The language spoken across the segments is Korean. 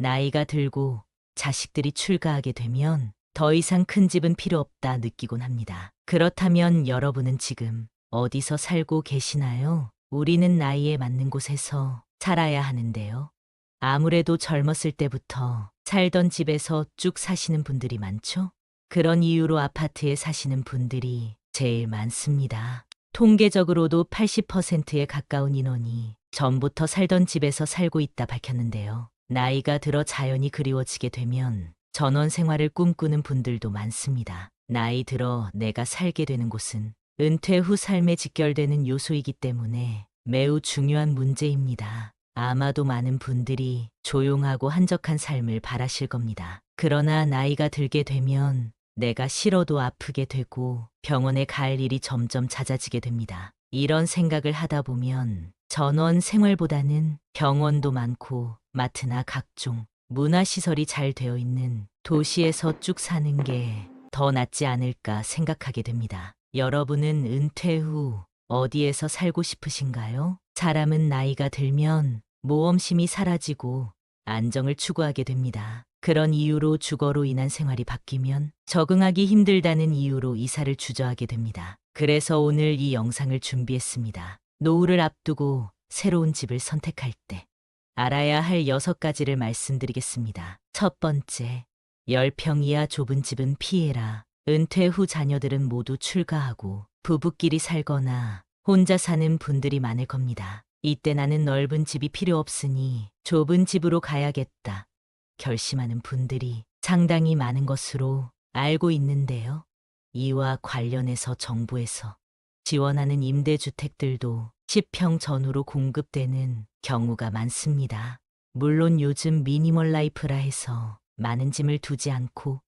나이가 들고 자식들이 출가하게 되면 더 이상 큰 집은 필요 없다 느끼곤 합니다. 그렇다면 여러분은 지금 어디서 살고 계시나요? 우리는 나이에 맞는 곳에서 살아야 하는데요. 아무래도 젊었을 때부터 살던 집에서 쭉 사시는 분들이 많죠? 그런 이유로 아파트에 사시는 분들이 제일 많습니다. 통계적으로도 80%에 가까운 인원이 전부터 살던 집에서 살고 있다 밝혔는데요. 나이가 들어 자연이 그리워지게 되면 전원 생활을 꿈꾸는 분들도 많습니다. 나이 들어 내가 살게 되는 곳은 은퇴 후 삶에 직결되는 요소이기 때문에 매우 중요한 문제입니다. 아마도 많은 분들이 조용하고 한적한 삶을 바라실 겁니다. 그러나 나이가 들게 되면 내가 싫어도 아프게 되고 병원에 갈 일이 점점 잦아지게 됩니다. 이런 생각을 하다 보면 전원 생활보다는 병원도 많고 마트나 각종 문화시설이 잘 되어 있는 도시에서 쭉 사는 게 더 낫지 않을까 생각하게 됩니다. 여러분은 은퇴 후 어디에서 살고 싶으신가요? 사람은 나이가 들면 모험심이 사라지고 안정을 추구하게 됩니다. 그런 이유로 주거로 인한 생활이 바뀌면 적응하기 힘들다는 이유로 이사를 주저하게 됩니다. 그래서 오늘 이 영상을 준비했습니다. 노후를 앞두고 새로운 집을 선택할 때 알아야 할 여섯 가지를 말씀드리겠습니다. 첫 번째, 10평 이하 좁은 집은 피해라. 은퇴 후 자녀들은 모두 출가하고 부부끼리 살거나 혼자 사는 분들이 많을 겁니다. 이때 나는 넓은 집이 필요 없으니 좁은 집으로 가야겠다. 결심하는 분들이 상당히 많은 것으로 알고 있는데요. 이와 관련해서 정부에서 지원하는 임대주택들도 10평 전후로 공급되는 경우가 많습니다. 물론 요즘 미니멀 라이프라 해서 많은 짐을 두지 않고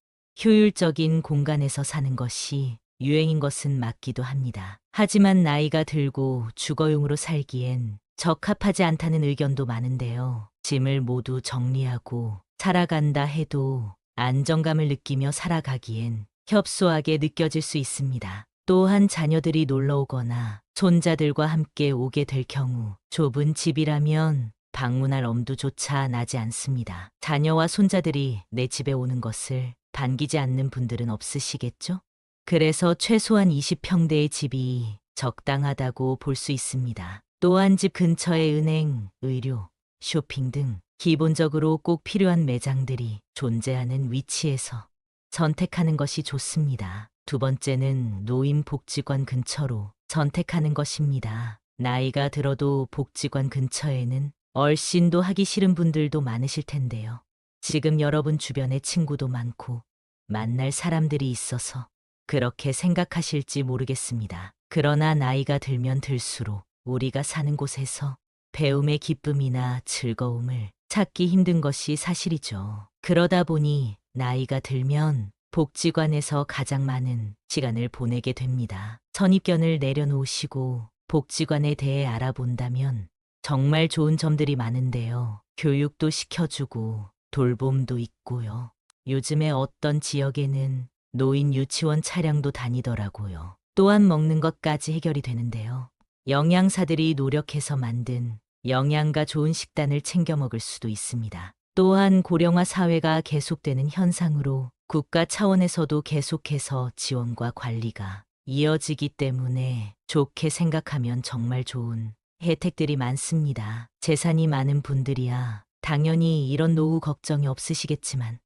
효율적인 공간에서 사는 것이 유행인 것은 맞기도 합니다. 하지만 나이가 들고 주거용으로 살기엔 적합하지 않다는 의견도 많은데요. 짐을 모두 정리하고 살아간다 해도 안정감을 느끼며 살아가기엔 협소하게 느껴질 수 있습니다. 또한 자녀들이 놀러 오거나 손자들과 함께 오게 될 경우 좁은 집이라면 방문할 엄두조차 나지 않습니다. 자녀와 손자들이 내 집에 오는 것을 반기지 않는 분들은 없으시겠죠? 그래서 최소한 20평대의 집이 적당하다고 볼 수 있습니다. 또한 집 근처에 은행, 의료, 쇼핑 등 기본적으로 꼭 필요한 매장들이 존재하는 위치에서 선택하는 것이 좋습니다. 두 번째는 노인복지관 근처로 선택하는 것입니다. 나이가 들어도 복지관 근처에는 얼씬도 하기 싫은 분들도 많으실 텐데요. 지금 여러분 주변에 친구도 많고 만날 사람들이 있어서 그렇게 생각하실지 모르겠습니다. 그러나 나이가 들면 들수록 우리가 사는 곳에서 배움의 기쁨이나 즐거움을 찾기 힘든 것이 사실이죠. 그러다 보니 나이가 들면 복지관에서 가장 많은 시간을 보내게 됩니다. 선입견을 내려놓으시고 복지관에 대해 알아본다면 정말 좋은 점들이 많은데요. 교육도 시켜주고 돌봄도 있고요. 요즘에 어떤 지역에는 노인 유치원 차량도 다니더라고요. 또한 먹는 것까지 해결이 되는데요. 영양사들이 노력해서 만든 영양가 좋은 식단을 챙겨 먹을 수도 있습니다. 또한 고령화 사회가 계속되는 현상으로 국가 차원에서도 계속해서 지원과 관리가 이어지기 때문에 좋게 생각하면 정말 좋은 혜택들이 많습니다. 재산이 많은 분들이야 당연히 이런 노후 걱정이 없으시겠지만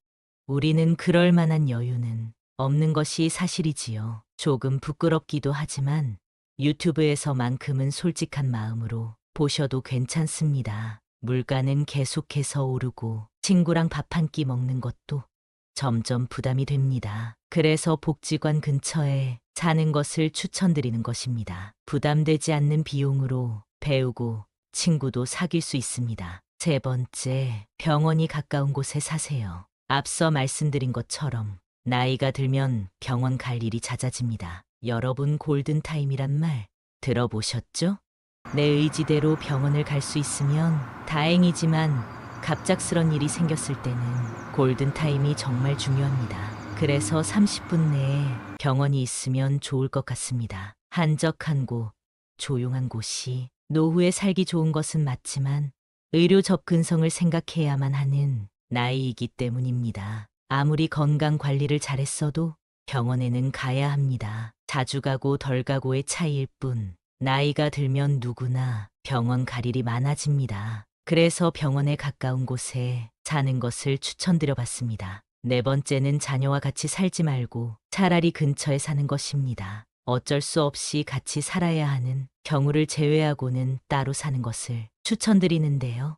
우리는 그럴 만한 여유는 없는 것이 사실이지요. 조금 부끄럽기도 하지만 유튜브에서만큼은 솔직한 마음으로 보셔도 괜찮습니다. 물가는 계속해서 오르고 친구랑 밥 한 끼 먹는 것도 점점 부담이 됩니다. 그래서 복지관 근처에 사는 것을 추천드리는 것입니다. 부담되지 않는 비용으로 배우고 친구도 사귈 수 있습니다. 세 번째, 병원이 가까운 곳에 사세요. 앞서 말씀드린 것처럼 나이가 들면 병원 갈 일이 잦아집니다. 여러분 골든타임이란 말 들어보셨죠? 내 의지대로 병원을 갈 수 있으면 다행이지만 갑작스런 일이 생겼을 때는 골든타임이 정말 중요합니다. 그래서 30분 내에 병원이 있으면 좋을 것 같습니다. 한적한 곳, 조용한 곳이 노후에 살기 좋은 것은 맞지만 의료 접근성을 생각해야만 하는 나이이기 때문입니다. 아무리 건강 관리를 잘했어도 병원에는 가야 합니다. 자주 가고 덜 가고의 차이일 뿐, 나이가 들면 누구나 병원 갈 일이 많아집니다. 그래서 병원에 가까운 곳에 사는 것을 추천드려 봤습니다. 네 번째는 자녀와 같이 살지 말고 차라리 근처에 사는 것입니다. 어쩔 수 없이 같이 살아야 하는 경우를 제외하고는 따로 사는 것을 추천드리는데요.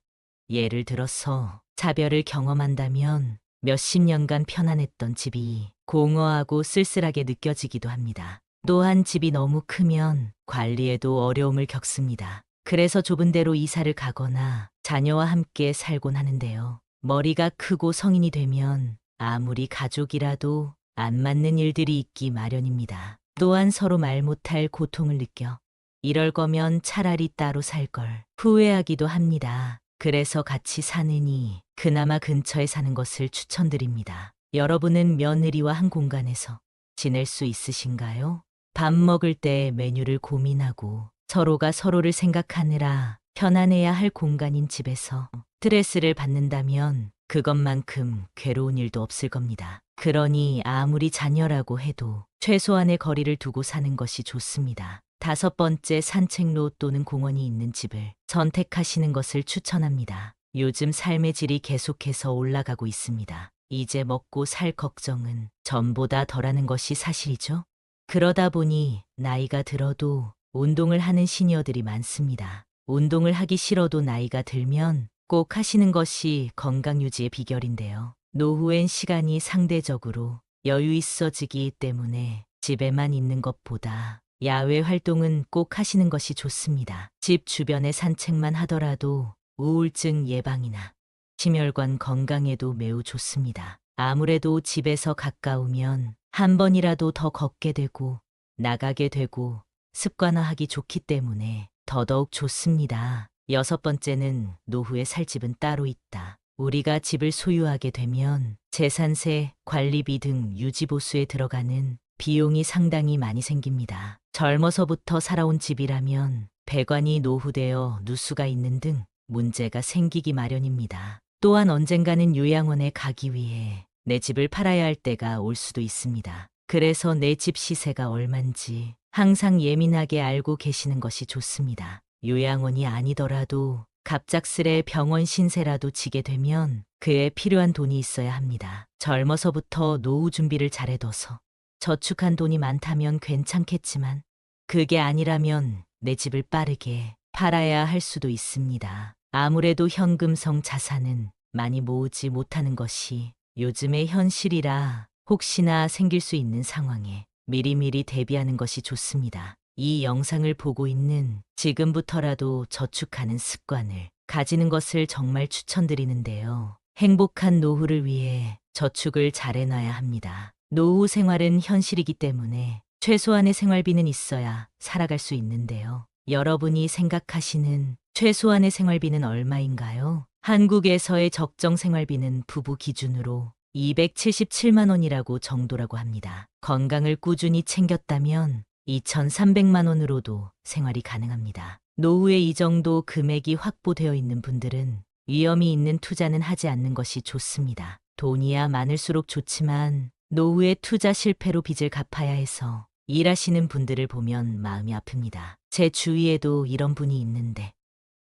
예를 들어서 차별을 경험한다면 몇십 년간 편안했던 집이 공허하고 쓸쓸하게 느껴지기도 합니다. 또한 집이 너무 크면 관리에도 어려움을 겪습니다. 그래서 좁은 데로 이사를 가거나 자녀와 함께 살곤 하는데요. 머리가 크고 성인이 되면 아무리 가족이라도 안 맞는 일들이 있기 마련입니다. 또한 서로 말 못할 고통을 느껴 이럴 거면 차라리 따로 살 걸 후회하기도 합니다. 그래서 같이 사느니 그나마 근처에 사는 것을 추천드립니다. 여러분은 며느리와 한 공간에서 지낼 수 있으신가요? 밥 먹을 때 메뉴를 고민하고 서로가 서로를 생각하느라 편안해야 할 공간인 집에서 스트레스를 받는다면 그것만큼 괴로운 일도 없을 겁니다. 그러니 아무리 자녀라고 해도 최소한의 거리를 두고 사는 것이 좋습니다. 다섯 번째 산책로 또는 공원이 있는 집을 선택하시는 것을 추천합니다. 요즘 삶의 질이 계속해서 올라가고 있습니다. 이제 먹고 살 걱정은 전보다 덜하는 것이 사실이죠. 그러다 보니 나이가 들어도 운동을 하는 시니어들이 많습니다. 운동을 하기 싫어도 나이가 들면 꼭 하시는 것이 건강 유지의 비결인데요. 노후엔 시간이 상대적으로 여유 있어지기 때문에 집에만 있는 것보다 야외 활동은 꼭 하시는 것이 좋습니다. 집 주변의 산책만 하더라도 우울증 예방이나 심혈관 건강에도 매우 좋습니다. 아무래도 집에서 가까우면 한 번이라도 더 걷게 되고 나가게 되고 습관화하기 좋기 때문에 더더욱 좋습니다. 여섯 번째는 노후에 살 집은 따로 있다. 우리가 집을 소유하게 되면 재산세, 관리비 등 유지보수에 들어가는 비용이 상당히 많이 생깁니다. 젊어서부터 살아온 집이라면 배관이 노후되어 누수가 있는 등 문제가 생기기 마련입니다. 또한 언젠가는 요양원에 가기 위해 내 집을 팔아야 할 때가 올 수도 있습니다. 그래서 내 집 시세가 얼만지 항상 예민하게 알고 계시는 것이 좋습니다. 요양원이 아니더라도 갑작스레 병원 신세라도 지게 되면 그에 필요한 돈이 있어야 합니다. 젊어서부터 노후 준비를 잘해둬서 저축한 돈이 많다면 괜찮겠지만 그게 아니라면 내 집을 빠르게 팔아야 할 수도 있습니다. 아무래도 현금성 자산은 많이 모으지 못하는 것이 요즘의 현실이라 혹시나 생길 수 있는 상황에 미리미리 대비하는 것이 좋습니다. 이 영상을 보고 있는 지금부터라도 저축하는 습관을 가지는 것을 정말 추천드리는데요. 행복한 노후를 위해 저축을 잘 해놔야 합니다. 노후 생활은 현실이기 때문에 최소한의 생활비는 있어야 살아갈 수 있는데요. 여러분이 생각하시는 최소한의 생활비는 얼마인가요? 한국에서의 적정 생활비는 부부 기준으로 277만 원이라고 정도라고 합니다. 건강을 꾸준히 챙겼다면 2,300만 원으로도 생활이 가능합니다. 노후에 이 정도 금액이 확보되어 있는 분들은 위험이 있는 투자는 하지 않는 것이 좋습니다. 돈이야 많을수록 좋지만 노후에 투자 실패로 빚을 갚아야 해서 일하시는 분들을 보면 마음이 아픕니다. 제 주위에도 이런 분이 있는데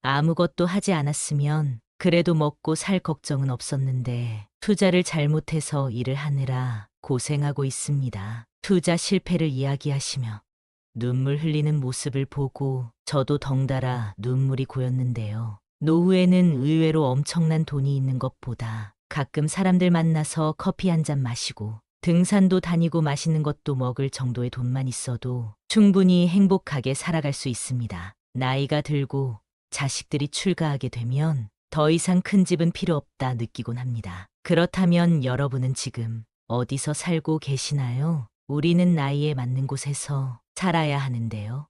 아무것도 하지 않았으면 그래도 먹고 살 걱정은 없었는데 투자를 잘못해서 일을 하느라 고생하고 있습니다. 투자 실패를 이야기하시며 눈물 흘리는 모습을 보고 저도 덩달아 눈물이 고였는데요. 노후에는 의외로 엄청난 돈이 있는 것보다 가끔 사람들 만나서 커피 한 잔 마시고 등산도 다니고 맛있는 것도 먹을 정도의 돈만 있어도 충분히 행복하게 살아갈 수 있습니다. 나이가 들고 자식들이 출가하게 되면 더 이상 큰 집은 필요 없다 느끼곤 합니다. 그렇다면 여러분은 지금 어디서 살고 계시나요? 우리는 나이에 맞는 곳에서 살아야 하는데요.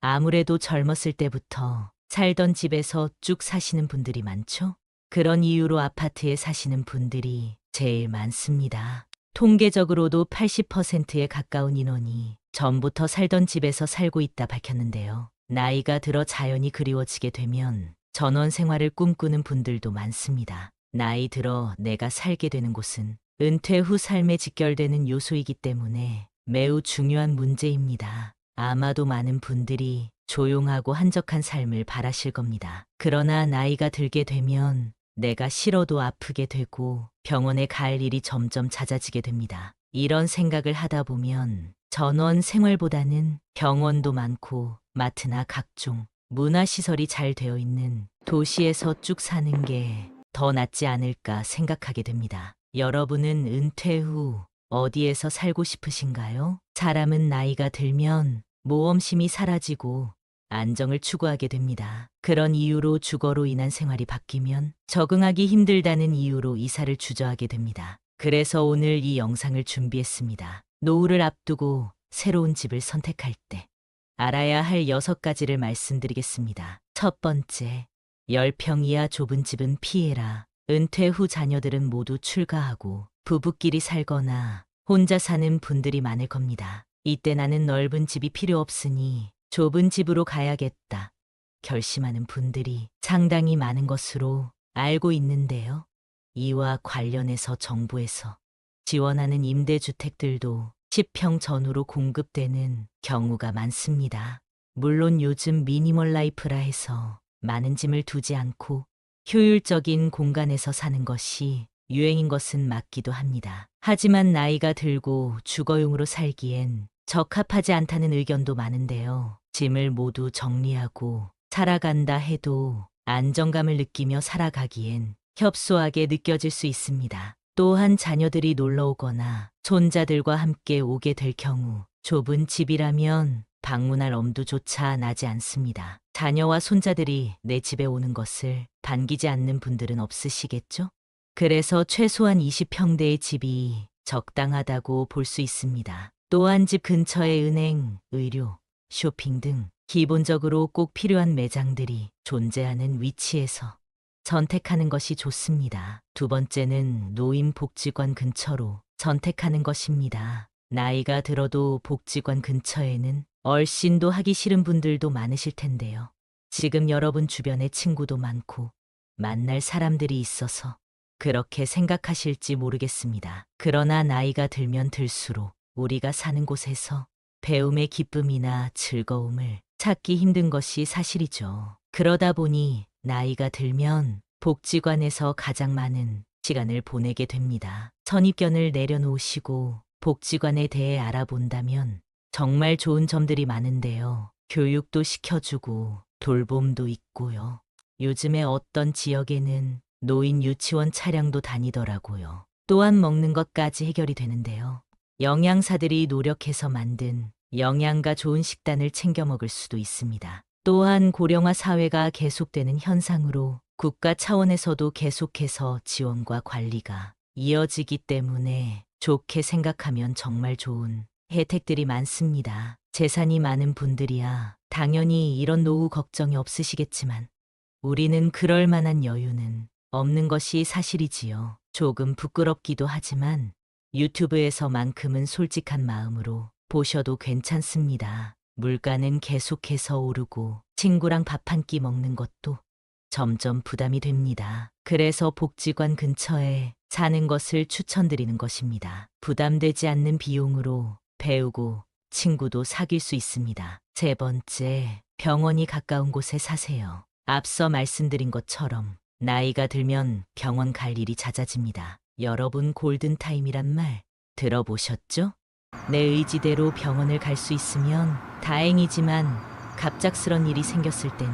아무래도 젊었을 때부터 살던 집에서 쭉 사시는 분들이 많죠? 그런 이유로 아파트에 사시는 분들이 제일 많습니다. 통계적으로도 80%에 가까운 인원이 전부터 살던 집에서 살고 있다 밝혔는데요. 나이가 들어 자연이 그리워지게 되면 전원 생활을 꿈꾸는 분들도 많습니다. 나이 들어 내가 살게 되는 곳은 은퇴 후 삶에 직결되는 요소이기 때문에 매우 중요한 문제입니다. 아마도 많은 분들이 조용하고 한적한 삶을 바라실 겁니다. 그러나 나이가 들게 되면 내가 싫어도 아프게 되고 병원에 갈 일이 점점 잦아지게 됩니다. 이런 생각을 하다 보면 전원 생활보다는 병원도 많고 마트나 각종 문화시설이 잘 되어 있는 도시에서 쭉 사는 게 더 낫지 않을까 생각하게 됩니다. 여러분은 은퇴 후 어디에서 살고 싶으신가요? 사람은 나이가 들면 모험심이 사라지고 안정을 추구하게 됩니다. 그런 이유로 주거로 인한 생활이 바뀌면 적응하기 힘들다는 이유로 이사를 주저하게 됩니다. 그래서 오늘 이 영상을 준비했습니다. 노후를 앞두고 새로운 집을 선택할 때 알아야 할 여섯 가지를 말씀드리겠습니다. 첫 번째, 10평 이하 좁은 집은 피해라. 은퇴 후 자녀들은 모두 출가하고 부부끼리 살거나 혼자 사는 분들이 많을 겁니다. 이때 나는 넓은 집이 필요 없으니 좁은 집으로 가야겠다. 결심하는 분들이 상당히 많은 것으로 알고 있는데요. 이와 관련해서 정부에서 지원하는 임대주택들도 10평 전후로 공급되는 경우가 많습니다. 물론 요즘 미니멀 라이프라 해서 많은 짐을 두지 않고 효율적인 공간에서 사는 것이 유행인 것은 맞기도 합니다. 하지만 나이가 들고 주거용으로 살기엔 적합하지 않다는 의견도 많은데요. 짐을 모두 정리하고 살아간다 해도 안정감을 느끼며 살아가기엔 협소하게 느껴질 수 있습니다. 또한 자녀들이 놀러 오거나 손자들과 함께 오게 될 경우 좁은 집이라면 방문할 엄두조차 나지 않습니다. 자녀와 손자들이 내 집에 오는 것을 반기지 않는 분들은 없으시겠죠? 그래서 최소한 20평대의 집이 적당하다고 볼 수 있습니다. 또한 집 근처에 은행, 의료, 쇼핑 등 기본적으로 꼭 필요한 매장들이 존재하는 위치에서 선택하는 것이 좋습니다. 두 번째는 노인복지관 근처로 선택하는 것입니다. 나이가 들어도 복지관 근처에는 얼씬도 하기 싫은 분들도 많으실 텐데요. 지금 여러분 주변에 친구도 많고 만날 사람들이 있어서 그렇게 생각하실지 모르겠습니다. 그러나 나이가 들면 들수록 우리가 사는 곳에서 배움의 기쁨이나 즐거움을 찾기 힘든 것이 사실이죠. 그러다 보니 나이가 들면 복지관에서 가장 많은 시간을 보내게 됩니다. 선입견을 내려놓으시고 복지관에 대해 알아본다면 정말 좋은 점들이 많은데요. 교육도 시켜주고 돌봄도 있고요. 요즘에 어떤 지역에는 노인 유치원 차량도 다니더라고요. 또한 먹는 것까지 해결이 되는데요. 영양사들이 노력해서 만든 영양가 좋은 식단을 챙겨 먹을 수도 있습니다. 또한 고령화 사회가 계속되는 현상으로 국가 차원에서도 계속해서 지원과 관리가 이어지기 때문에 좋게 생각하면 정말 좋은 혜택들이 많습니다. 재산이 많은 분들이야 당연히 이런 노후 걱정이 없으시겠지만 우리는 그럴 만한 여유는 없는 것이 사실이지요. 조금 부끄럽기도 하지만 유튜브에서만큼은 솔직한 마음으로 보셔도 괜찮습니다. 물가는 계속해서 오르고 친구랑 밥 한 끼 먹는 것도 점점 부담이 됩니다. 그래서 복지관 근처에 사는 것을 추천드리는 것입니다. 부담되지 않는 비용으로 배우고 친구도 사귈 수 있습니다. 세 번째, 병원이 가까운 곳에 사세요. 앞서 말씀드린 것처럼 나이가 들면 병원 갈 일이 잦아집니다. 여러분 골든타임이란 말 들어보셨죠? 내 의지대로 병원을 갈 수 있으면 다행이지만 갑작스런 일이 생겼을 때는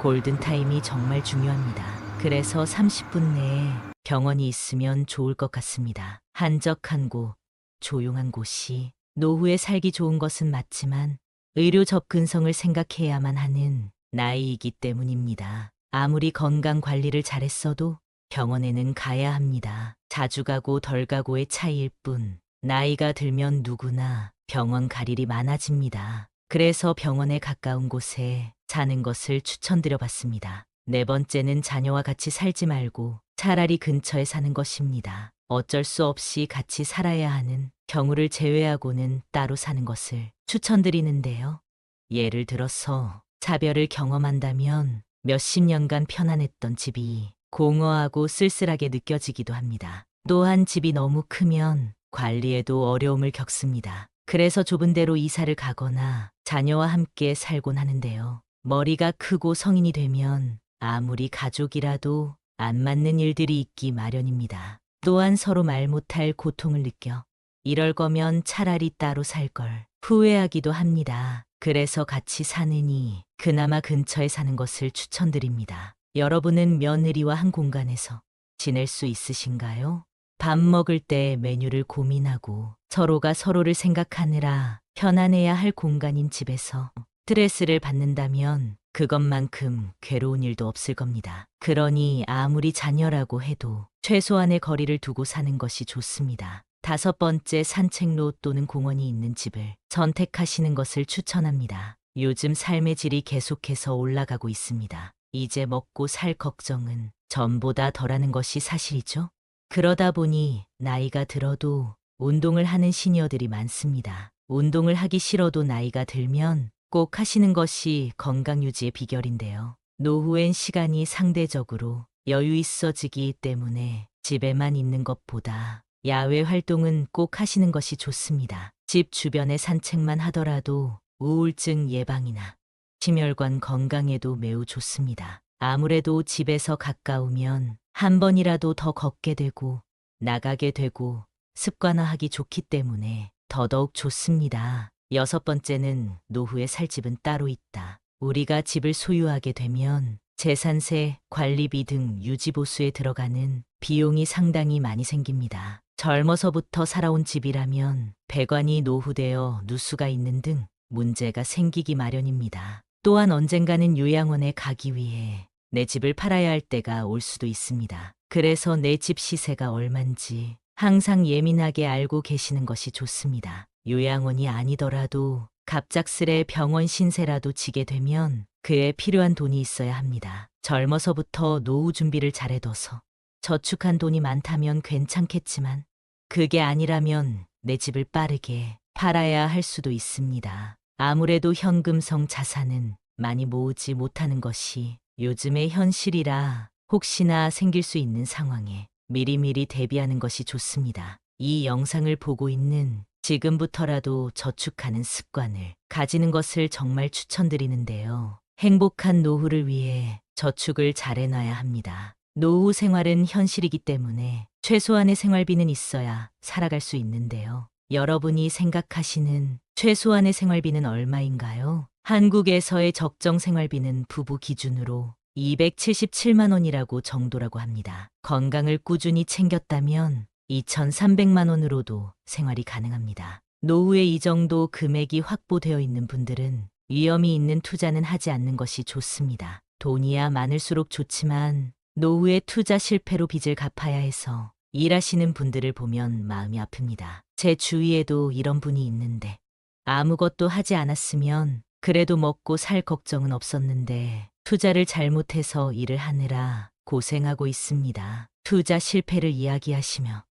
골든타임이 정말 중요합니다. 그래서 30분 내에 병원이 있으면 좋을 것 같습니다. 한적한 곳, 조용한 곳이 노후에 살기 좋은 것은 맞지만 의료 접근성을 생각해야만 하는 나이이기 때문입니다. 아무리 건강 관리를 잘했어도 병원에는 가야 합니다. 자주 가고 덜 가고의 차이일 뿐 나이가 들면 누구나 병원 갈 일이 많아집니다. 그래서 병원에 가까운 곳에 사는 것을 추천드려 봤습니다. 네 번째는 자녀와 같이 살지 말고 차라리 근처에 사는 것입니다. 어쩔 수 없이 같이 살아야 하는 경우를 제외하고는 따로 사는 것을 추천드리는데요. 예를 들어서 차별을 경험한다면 몇십 년간 편안했던 집이 공허하고 쓸쓸하게 느껴지기도 합니다. 또한 집이 너무 크면 관리에도 어려움을 겪습니다. 그래서 좁은 데로 이사를 가거나 자녀와 함께 살곤 하는데요. 머리가 크고 성인이 되면 아무리 가족이라도 안 맞는 일들이 있기 마련입니다. 또한 서로 말 못할 고통을 느껴 이럴 거면 차라리 따로 살 걸 후회하기도 합니다. 그래서 같이 사느니 그나마 근처에 사는 것을 추천드립니다. 여러분은 며느리와 한 공간에서 지낼 수 있으신가요? 밥 먹을 때 메뉴를 고민하고 서로가 서로를 생각하느라 편안해야 할 공간인 집에서 스트레스를 받는다면 그것만큼 괴로운 일도 없을 겁니다. 그러니 아무리 자녀라고 해도 최소한의 거리를 두고 사는 것이 좋습니다. 다섯 번째 산책로 또는 공원이 있는 집을 선택하시는 것을 추천합니다. 요즘 삶의 질이 계속해서 올라가고 있습니다. 이제 먹고 살 걱정은 전보다 덜하는 것이 사실이죠. 그러다 보니 나이가 들어도 운동을 하는 시니어들이 많습니다. 운동을 하기 싫어도 나이가 들면 꼭 하시는 것이 건강 유지의 비결인데요. 노후엔 시간이 상대적으로 여유 있어지기 때문에 집에만 있는 것보다 야외 활동은 꼭 하시는 것이 좋습니다. 집 주변에 산책만 하더라도 우울증 예방이나 심혈관 건강에도 매우 좋습니다. 아무래도 집에서 가까우면 한 번이라도 더 걷게 되고 나가게 되고 습관화하기 좋기 때문에 더더욱 좋습니다. 여섯 번째는 노후에 살 집은 따로 있다. 우리가 집을 소유하게 되면 재산세, 관리비 등 유지보수에 들어가는 비용이 상당히 많이 생깁니다. 젊어서부터 살아온 집이라면 배관이 노후되어 누수가 있는 등 문제가 생기기 마련입니다. 또한 언젠가는 요양원에 가기 위해 내 집을 팔아야 할 때가 올 수도 있습니다. 그래서 내 집 시세가 얼만지 항상 예민하게 알고 계시는 것이 좋습니다. 요양원이 아니더라도 갑작스레 병원 신세라도 지게 되면 그에 필요한 돈이 있어야 합니다. 젊어서부터 노후 준비를 잘해둬서 저축한 돈이 많다면 괜찮겠지만 그게 아니라면 내 집을 빠르게 팔아야 할 수도 있습니다. 아무래도 현금성 자산은 많이 모으지 못하는 것이 요즘의 현실이라 혹시나 생길 수 있는 상황에 미리미리 대비하는 것이 좋습니다. 이 영상을 보고 있는 지금부터라도 저축하는 습관을 가지는 것을 정말 추천드리는데요. 행복한 노후를 위해 저축을 잘 해놔야 합니다. 노후 생활은 현실이기 때문에 최소한의 생활비는 있어야 살아갈 수 있는데요. 여러분이 생각하시는 최소한의 생활비는 얼마인가요? 한국에서의 적정 생활비는 부부 기준으로 277만 원이라고 정도라고 합니다. 건강을 꾸준히 챙겼다면 2,300만 원으로도 생활이 가능합니다. 노후에 이 정도 금액이 확보되어 있는 분들은 위험이 있는 투자는 하지 않는 것이 좋습니다. 돈이야 많을수록 좋지만 노후에 투자 실패로 빚을 갚아야 해서 일하시는 분들을 보면 마음이 아픕니다. 제 주위에도 이런 분이 있는데 아무것도 하지 않았으면 그래도 먹고 살 걱정은 없었는데 투자를 잘못해서 일을 하느라 고생하고 있습니다. 투자 실패를 이야기하시며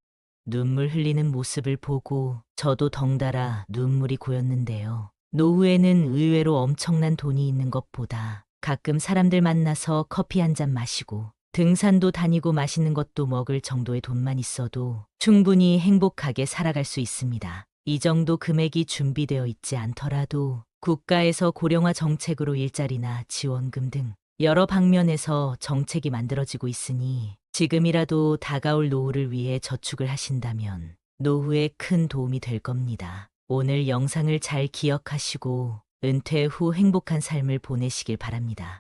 눈물 흘리는 모습을 보고 저도 덩달아 눈물이 고였는데요. 노후에는 의외로 엄청난 돈이 있는 것보다 가끔 사람들 만나서 커피 한 잔 마시고 등산도 다니고 맛있는 것도 먹을 정도의 돈만 있어도 충분히 행복하게 살아갈 수 있습니다. 이 정도 금액이 준비되어 있지 않더라도 국가에서 고령화 정책으로 일자리나 지원금 등 여러 방면에서 정책이 만들어지고 있으니 지금이라도 다가올 노후를 위해 저축을 하신다면 노후에 큰 도움이 될 겁니다. 오늘 영상을 잘 기억하시고 은퇴 후 행복한 삶을 보내시길 바랍니다.